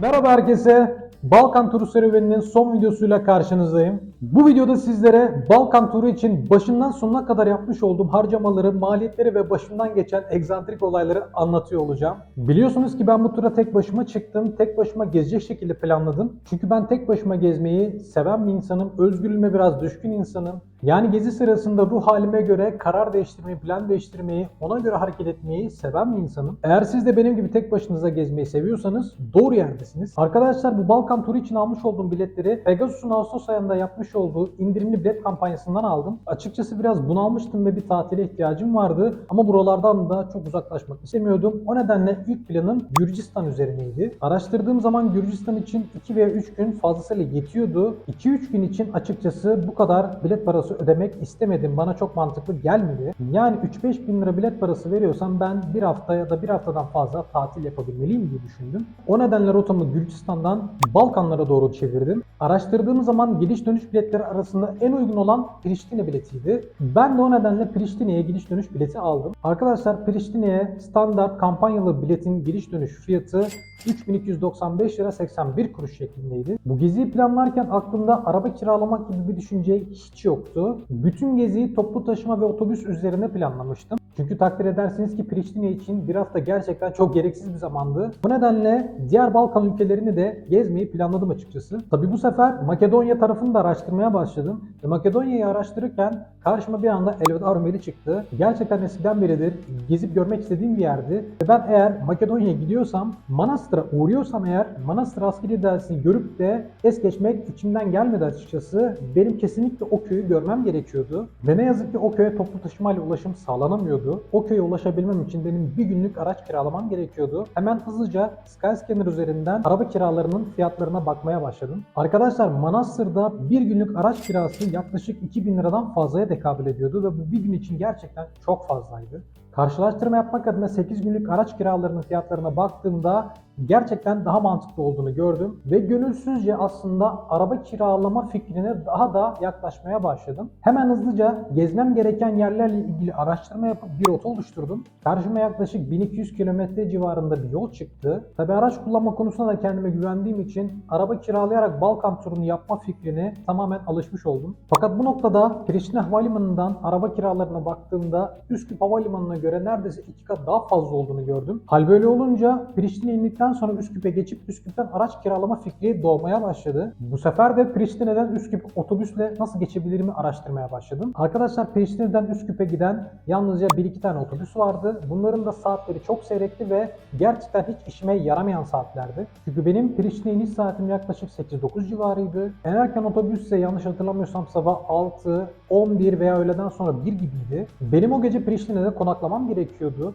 Merhaba herkese. Balkan turu serüveninin son videosuyla karşınızdayım. Bu videoda sizlere Balkan turu için başından sonuna kadar yapmış olduğum harcamaları, maliyetleri ve başımdan geçen egzantrik olayları anlatıyor olacağım. Biliyorsunuz ki ben bu tura tek başıma çıktım. Tek başıma gezecek şekilde planladım. Çünkü ben tek başıma gezmeyi seven bir insanım. Özgürlüğüme biraz düşkün insanım. Yani gezi sırasında ruh halime göre karar değiştirmeyi, plan değiştirmeyi, ona göre hareket etmeyi seven bir insanım. Eğer siz de benim gibi tek başınıza gezmeyi seviyorsanız doğru yerdesiniz. Arkadaşlar bu Balkan turu için almış olduğum biletleri Pegasus'un Ağustos ayında yapmış olduğu indirimli bilet kampanyasından aldım. Açıkçası biraz bunalmıştım ve bir tatile ihtiyacım vardı. Ama buralardan da çok uzaklaşmak istemiyordum. O nedenle ilk planım Gürcistan üzerineydi. Araştırdığım zaman Gürcistan için 2 veya 3 gün fazlasıyla yetiyordu. 2-3 gün için açıkçası bu kadar bilet parası ödemek istemedim. Bana çok mantıklı gelmedi. Yani 3-5 bin lira bilet parası veriyorsam ben bir hafta ya da bir haftadan fazla tatil yapabilmeliyim diye düşündüm. O nedenle rotamı Gürcistan'dan Balkanlara doğru çevirdim. Araştırdığım zaman gidiş dönüş biletleri arasında en uygun olan Priştine biletiydi. Ben de o nedenle Priştine'ye gidiş dönüş bileti aldım. Arkadaşlar Priştine'ye standart kampanyalı biletin giriş dönüş fiyatı 3295 lira 81 kuruş şeklindeydi. Bu geziyi planlarken aklımda araba kiralamak gibi bir düşünce hiç yoktu. Bütün geziyi toplu taşıma ve otobüs üzerine planlamıştım. Çünkü takdir edersiniz ki Priştine için bir hafta gerçekten çok gereksiz bir zamandı. Bu nedenle diğer Balkan ülkelerini de gezmeyi planladım açıkçası. Tabi bu sefer Makedonya tarafını da araştırmaya başladım. Ve Makedonya'yı araştırırken karşıma bir anda Elvedar Rumeli çıktı. Gerçekten eskiden beridir gezip görmek istediğim bir yerdi. Ve ben eğer Makedonya'ya gidiyorsam, Manastır'a uğruyorsam eğer Manastır askeri dersini görüp de es geçmek içimden gelmedi açıkçası. Benim kesinlikle o köyü görmem gerekiyordu. Ve ne yazık ki o köye toplu taşımayla ulaşım sağlanamıyordu. O köye ulaşabilmem için benim bir günlük araç kiralamam gerekiyordu. Hemen hızlıca Skyscanner üzerinden araba kiralarının fiyatlarına bakmaya başladım. Arkadaşlar Manastır'da bir günlük araç kirası yaklaşık 2000 liradan fazlaya tekabül ediyordu ve bu bir gün için gerçekten çok fazlaydı. Karşılaştırma yapmak adına 8 günlük araç kiralarının fiyatlarına baktığımda gerçekten daha mantıklı olduğunu gördüm ve gönülsüzce aslında araba kiralama fikrine daha da yaklaşmaya başladım. Hemen hızlıca gezmem gereken yerlerle ilgili araştırma yapıp bir rota oluşturdum. Karşıma yaklaşık 1200 kilometre civarında bir yol çıktı. Tabi araç kullanma konusunda da kendime güvendiğim için araba kiralayarak Balkan turunu yapma fikrine tamamen alışmış oldum. Fakat bu noktada Priştine Havalimanı'ndan araba kiralarına baktığımda Üsküp Havalimanı'na göre neredeyse iki kat daha fazla olduğunu gördüm. Hal böyle olunca Priştine indikten sonra Üsküp'e geçip Üsküp'ten araç kiralama fikri doğmaya başladı. Bu sefer de Priştine'den Üsküp otobüsle nasıl geçebilirimi araştırmaya başladım. Arkadaşlar Priştine'den Üsküp'e giden yalnızca 1-2 tane otobüs vardı. Bunların da saatleri çok seyrekti ve gerçekten hiç işime yaramayan saatlerdi. Çünkü benim Priştine iniş saatim yaklaşık 8-9 civarıydı. En erken otobüs ise yanlış hatırlamıyorsam sabah 6, 11 veya öğleden sonra 1 gibiydi. Benim o gece Priştine'de konaklamam gerekiyordu.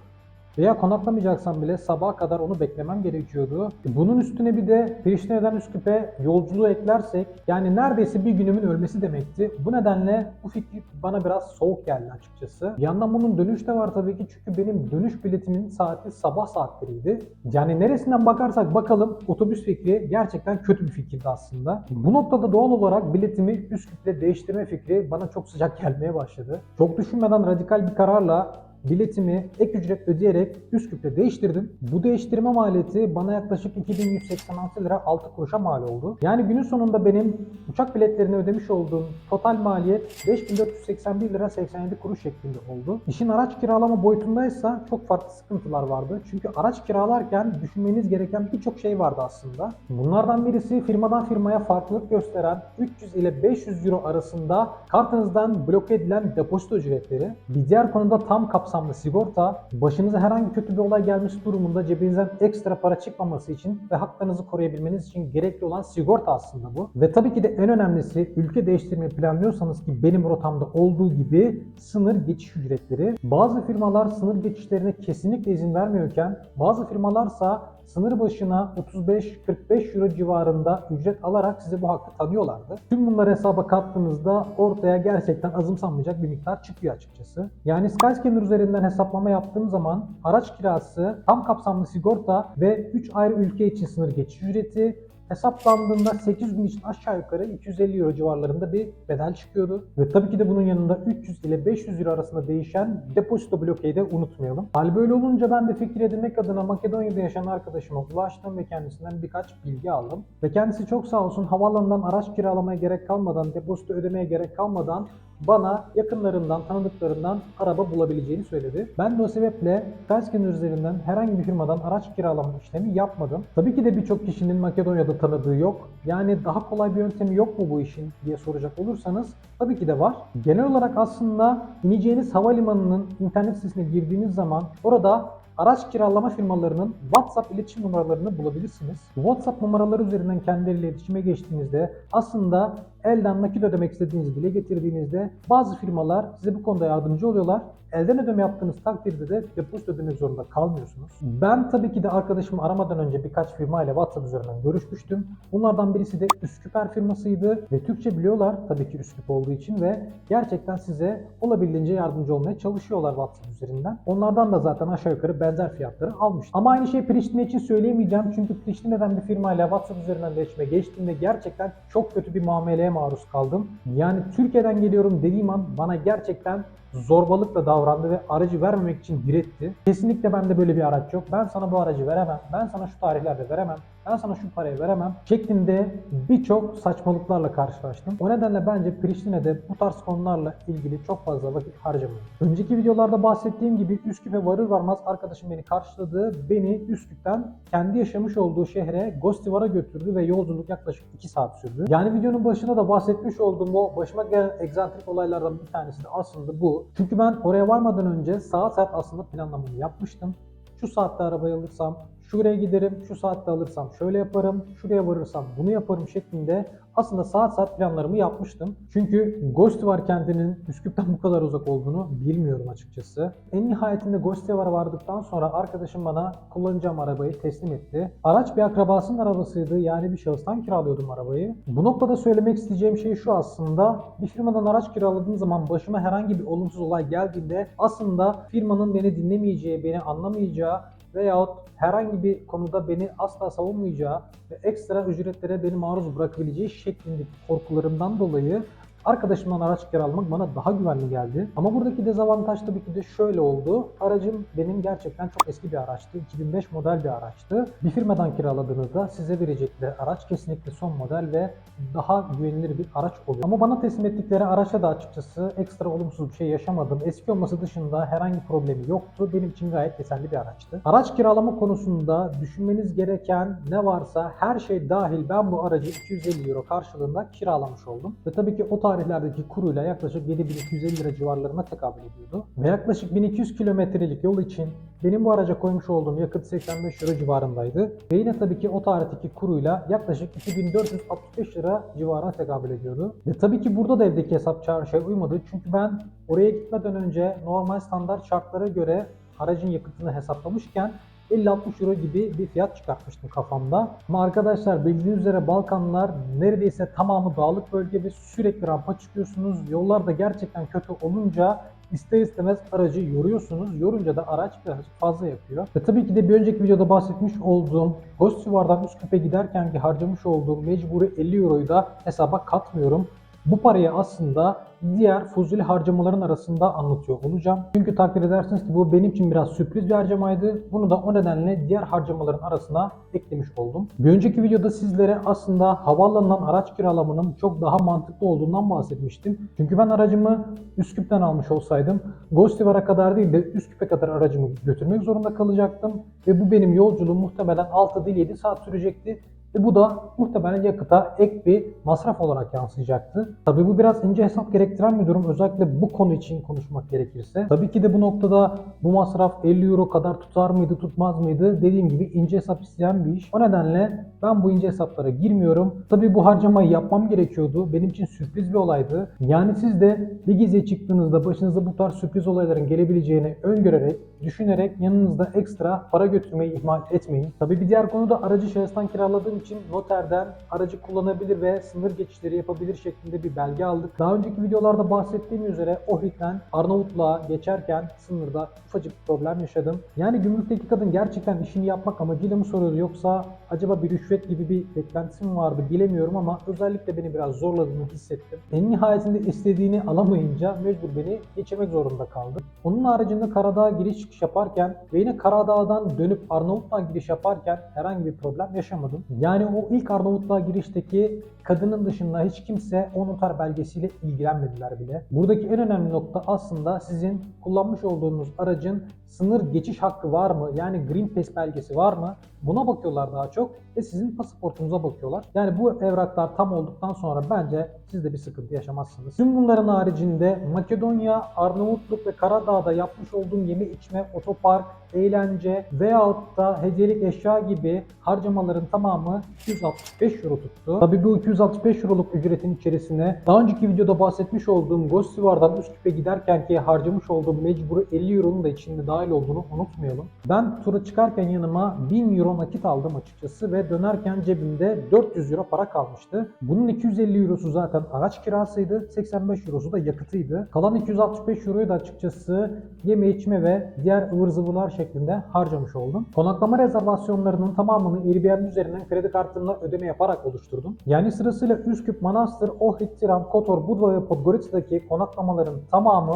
Veya konaklamayacaksam bile sabaha kadar onu beklemem gerekiyordu. Bunun üstüne bir de Priştine'den Üsküp'e yolculuğu eklersek yani neredeyse bir günümün ölmesi demekti. Bu nedenle bu fikir bana biraz soğuk geldi açıkçası. Bir yandan bunun dönüş de var tabii ki çünkü benim dönüş biletimin saati sabah saatleriydi. Yani neresinden bakarsak bakalım otobüs fikri gerçekten kötü bir fikirdi aslında. Bu noktada doğal olarak biletimi Üsküp'le değiştirme fikri bana çok sıcak gelmeye başladı. Çok düşünmeden radikal bir kararla biletimi ek ücret ödeyerek Üsküp'te değiştirdim. Bu değiştirme maliyeti bana yaklaşık 2186 lira 6 kuruşa mal oldu. Yani günün sonunda benim uçak biletlerini ödemiş olduğum total maliyet 5481 lira 87 kuruş şeklinde oldu. İşin araç kiralama boyutundaysa çok farklı sıkıntılar vardı. Çünkü araç kiralarken düşünmeniz gereken birçok şey vardı aslında. Bunlardan birisi firmadan firmaya farklılık gösteren 300 ile 500 euro arasında kartınızdan bloke edilen depozito ücretleri. Bir diğer konuda tam kapsamlı sigorta, başınıza herhangi kötü bir olay gelmesi durumunda cebinizden ekstra para çıkmaması için ve haklarınızı koruyabilmeniz için gerekli olan sigorta aslında bu. Ve tabii ki de en önemlisi ülke değiştirmeyi planlıyorsanız ki benim rotamda olduğu gibi sınır geçiş ücretleri. Bazı firmalar sınır geçişlerine kesinlikle izin vermiyorken bazı firmalarsa sınır başına 35-45 euro civarında ücret alarak size bu hakkı tanıyorlardı. Tüm bunları hesaba kattığınızda ortaya gerçekten azımsanmayacak bir miktar çıkıyor açıkçası. Yani Skyscanner üzerinden hesaplama yaptığım zaman araç kirası, tam kapsamlı sigorta ve 3 ayrı ülke için sınır geçiş ücreti hesaplandığında 8 gün için aşağı yukarı 250 euro civarlarında bir bedel çıkıyordu. Ve tabii ki de bunun yanında 300 ile 500 euro arasında değişen depozito blokeyi de unutmayalım. Hal böyle olunca ben de fikir edinmek adına Makedonya'da yaşayan arkadaşıma ulaştım ve kendisinden birkaç bilgi aldım. Ve kendisi çok sağ olsun havaalanından araç kiralamaya gerek kalmadan, depozito ödemeye gerek kalmadan bana yakınlarından, tanıdıklarından araba bulabileceğini söyledi. Ben de o sebeple Skyscanner üzerinden herhangi bir firmadan araç kiralama işlemi yapmadım. Tabii ki de birçok kişinin Makedonya'da tanıdığı yok. Yani daha kolay bir yöntemi yok mu bu işin diye soracak olursanız tabii ki de var. Genel olarak aslında ineceğiniz havalimanının internet sitesine girdiğiniz zaman orada araç kiralama firmalarının WhatsApp iletişim numaralarını bulabilirsiniz. Bu WhatsApp numaraları üzerinden kendileriyle iletişime geçtiğinizde aslında elden nakit ödemek istediğinizi dile getirdiğinizde bazı firmalar size bu konuda yardımcı oluyorlar. Elden ödeme yaptığınız takdirde de depozito ödemek zorunda kalmıyorsunuz. Ben tabii ki de arkadaşımı aramadan önce birkaç firma ile WhatsApp üzerinden görüşmüştüm. Bunlardan birisi de Üsküper firmasıydı ve Türkçe biliyorlar tabii ki Üsküp olduğu için ve gerçekten size olabildiğince yardımcı olmaya çalışıyorlar WhatsApp üzerinden. Onlardan da zaten aşağı yukarı benzer fiyatları almıştım. Ama aynı şeyi Priştine için söyleyemeyeceğim çünkü Priştine'den bir firma ile WhatsApp üzerinden iletişime geçtiğimde gerçekten çok kötü bir muameleye maruz kaldım. Yani Türkiye'den geliyorum dediğim an bana gerçekten zorbalıkla davrandı ve aracı vermemek için diretti. Kesinlikle bende böyle bir araç yok. Ben sana bu aracı veremem. Ben sana şu tarihlerde veremem. Ben sana şu parayı veremem şeklinde birçok saçmalıklarla karşılaştım. O nedenle bence Priştine'de bu tarz konularla ilgili çok fazla vakit harcamayın. Önceki videolarda bahsettiğim gibi Üsküp'e varır varmaz arkadaşım beni karşıladı. Beni Üsküp'ten kendi yaşamış olduğu şehre Gostivar'a götürdü ve yolculuk yaklaşık 2 saat sürdü. Yani videonun başında da bahsetmiş olduğum o başıma gelen egzantrik olaylardan bir tanesi de aslında bu. Çünkü ben oraya varmadan önce saat saat aslında planlamamı yapmıştım. Şu saatte arabayı alırsam şuraya giderim, şu saatte alırsam şöyle yaparım, şuraya varırsam bunu yaparım şeklinde aslında saat saat planlarımı yapmıştım. Çünkü Gostivar kentinin Üsküp'ten bu kadar uzak olduğunu bilmiyorum açıkçası. En nihayetinde Gostivar'a vardıktan sonra arkadaşım bana kullanacağım arabayı teslim etti. Araç bir akrabasının arabasıydı yani bir şahıstan kiralıyordum arabayı. Bu noktada söylemek isteyeceğim şey şu aslında. Bir firmadan araç kiraladığım zaman başıma herhangi bir olumsuz olay geldiğinde aslında firmanın beni dinlemeyeceği, beni anlamayacağı veyahut herhangi bir konuda beni asla savunmayacağı ve ekstra ücretlere beni maruz bırakabileceği şeklindeki korkularımdan dolayı arkadaşımdan araç kiralamak bana daha güvenli geldi. Ama buradaki dezavantaj tabii ki de şöyle oldu. Aracım benim gerçekten çok eski bir araçtı. 2005 model bir araçtı. Bir firmadan kiraladığınızda size verecekleri araç kesinlikle son model ve daha güvenilir bir araç oluyor. Ama bana teslim ettikleri araçta da açıkçası ekstra olumsuz bir şey yaşamadım. Eski olması dışında herhangi problemi yoktu. Benim için gayet yeterli bir araçtı. Araç kiralama konusunda düşünmeniz gereken ne varsa her şey dahil ben bu aracı 250 euro karşılığında kiralamış oldum. Ve tabii ki o tarihlerdeki kuruyla yaklaşık 7250 lira civarlarına tekabül ediyordu. Ve yaklaşık 1200 kilometrelik yol için benim bu araca koymuş olduğum yakıt 85 euro civarındaydı. Ve yine tabii ki o tarihteki kuruyla yaklaşık 2465 lira civarına tekabül ediyordu. Ve tabii ki burada da evdeki hesap çarşıya uymadı. Çünkü ben oraya gitmeden önce normal standart şartlara göre aracın yakıtını hesaplamışken 50-60 euro gibi bir fiyat çıkartmıştım kafamda. Ama arkadaşlar bildiğiniz üzere Balkanlar neredeyse tamamı dağlık bölge ve sürekli rampa çıkıyorsunuz. Yollar da gerçekten kötü olunca ister istemez aracı yoruyorsunuz. Yorunca da araç birazcık fazla yapıyor. Ve tabii ki de bir önceki videoda bahsetmiş olduğum Gostivar'dan Üsküp'e giderken ki harcamış olduğum mecburi 50 euroyu da hesaba katmıyorum. Bu parayı aslında diğer fuzuli harcamaların arasında anlatıyor olacağım. Çünkü takdir edersiniz ki bu benim için biraz sürpriz bir harcamaydı. Bunu da o nedenle diğer harcamaların arasına eklemiş oldum. Bir önceki videoda sizlere aslında havaalanından araç kiralamanın çok daha mantıklı olduğundan bahsetmiştim. Çünkü ben aracımı Üsküp'ten almış olsaydım Gostivar'a kadar değil de Üsküp'e kadar aracımı götürmek zorunda kalacaktım. Ve bu benim yolculuğum muhtemelen 6 değil 7 saat sürecekti. Ve bu da muhtemelen yakıta ek bir masraf olarak yansıyacaktı. Tabii bu biraz ince hesap gerektiren bir durum. Özellikle bu konu için konuşmak gerekirse. Tabii ki de bu noktada bu masraf 50 euro kadar tutar mıydı tutmaz mıydı? Dediğim gibi ince hesap isteyen bir iş. O nedenle ben bu ince hesaplara girmiyorum. Tabii bu harcamayı yapmam gerekiyordu. Benim için sürpriz bir olaydı. Yani siz de bir geziye çıktığınızda başınıza bu tarz sürpriz olayların gelebileceğini öngörerek, düşünerek yanınızda ekstra para götürmeyi ihmal etmeyin. Tabii bir diğer konu da aracı şahıstan kiraladığım için noterden aracı kullanabilir ve sınır geçişleri yapabilir şeklinde bir belge aldık. Daha önceki videolarda bahsettiğim üzere Ohrid'den Arnavutluğa geçerken sınırda ufacık bir problem yaşadım. Yani gümrükteki kadın gerçekten işini yapmak amacıyla mı soruyordu yoksa acaba bir rüşvet gibi bir beklentisi mi vardı bilemiyorum ama özellikle beni biraz zorladığını hissettim. En nihayetinde istediğini alamayınca mecbur beni geçirmek zorunda kaldı. Onun haricinde Karadağ'a giriş çıkış yaparken ve yine Karadağ'dan dönüp Arnavutluğa giriş yaparken herhangi bir problem yaşamadım. Yani o ilk Arnavutluğa girişteki kadının dışında hiç kimse o noter belgesiyle ilgilenmediler bile. Buradaki en önemli nokta aslında sizin kullanmış olduğunuz aracın sınır geçiş hakkı var mı? Yani Green Pass belgesi var mı? Buna bakıyorlar daha çok ve sizin pasaportunuza bakıyorlar. Yani bu evraklar tam olduktan sonra bence siz de bir sıkıntı yaşamazsınız. Tüm bunların haricinde Makedonya, Arnavutluk ve Karadağ'da yapmış olduğum yeme içme, otopark, eğlence veyahut da hediyelik eşya gibi harcamaların tamamı 265 euro tuttu. Tabii bu 265 euroluk ücretin içerisine daha önceki videoda bahsetmiş olduğum Gostivar'dan Üsküp'e giderken ki harcamış olduğum mecburi 50 euronun da içinde dahil olduğunu unutmayalım. Ben tura çıkarken yanıma 1000 euro nakit aldım açıkçası ve dönerken cebimde 400 euro para kalmıştı. Bunun 250 eurosu zaten araç kirasıydı, 85 eurosu da yakıtıydı. Kalan 265 euroyu da açıkçası yeme içme ve diğer ıvır zıvırlar şeklinde harcamış oldum. Konaklama rezervasyonlarının tamamını Airbnb üzerinden kredi kartımla ödeme yaparak oluşturdum. Yani sırasıyla Üsküp, Manastır, Ohrid, Tiran, Kotor, Budva ve Podgorica'daki konaklamaların tamamı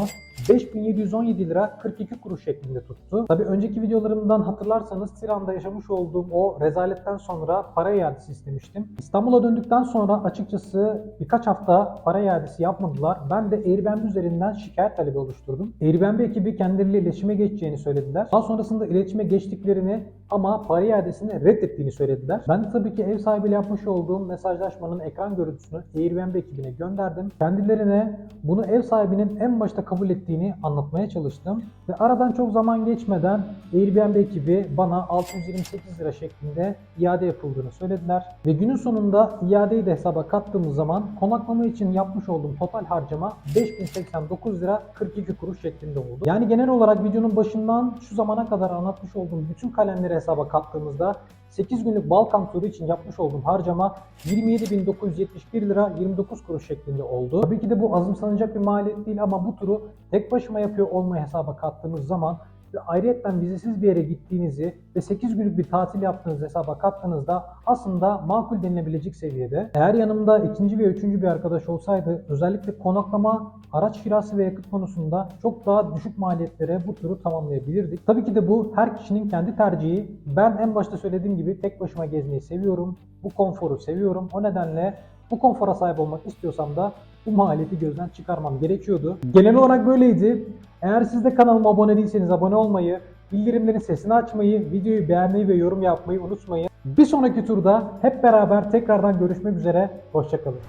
5717 lira 42 kuruş şeklinde tuttu. Tabi önceki videolarımdan hatırlarsanız Tiran'da yaşamış olduğum o rezaletten sonra para iadesi istemiştim. İstanbul'a döndükten sonra açıkçası birkaç hafta para iadesi yapmadılar. Ben de Airbnb üzerinden şikayet talebi oluşturdum. Airbnb ekibi kendileriyle iletişime geçeceğini söylediler. Daha sonrasında iletişime geçtiklerini ama para iadesini reddettiğini söylediler. Ben de tabii ki ev sahibiyle yapmış olduğum mesajlaşmanın ekran görüntüsünü Airbnb ekibine gönderdim. Kendilerine bunu ev sahibinin en başta kabul ettiğini anlatmaya çalıştım. Ve aradan çok zaman geçmeden Airbnb ekibi bana 628 lira şeklinde iade yapıldığını söylediler. Ve günün sonunda iadeyi de hesaba kattığımız zaman konaklama için yapmış olduğum total harcama 5089 lira 42 kuruş şeklinde oldu. Yani genel olarak videonun başından şu zamana kadar anlatmış olduğum bütün kalemleri hesaba kattığımızda 8 günlük Balkan turu için yapmış olduğum harcama 27.971 lira 29 kuruş şeklinde oldu. Tabii ki de bu azımsanacak bir maliyet değil ama bu turu tek başıma yapıyor olmayı hesaba kattığımız zaman ayrıyetten vizesiz bir yere gittiğinizi ve 8 günlük bir tatil yaptığınızı hesaba kattığınızda aslında makul denilebilecek seviyede. Eğer yanımda ikinci ve üçüncü bir arkadaş olsaydı özellikle konaklama, araç kirası ve yakıt konusunda çok daha düşük maliyetlere bu turu tamamlayabilirdik. Tabii ki de bu her kişinin kendi tercihi. Ben en başta söylediğim gibi tek başıma gezmeyi seviyorum. Bu konforu seviyorum. O nedenle bu konfora sahip olmak istiyorsam da bu maliyeti gözden çıkarmam gerekiyordu. Genel olarak böyleydi. Eğer siz de kanalıma abone değilseniz abone olmayı, bildirimlerin sesini açmayı, videoyu beğenmeyi ve yorum yapmayı unutmayın. Bir sonraki turda hep beraber tekrardan görüşmek üzere. Hoşçakalın.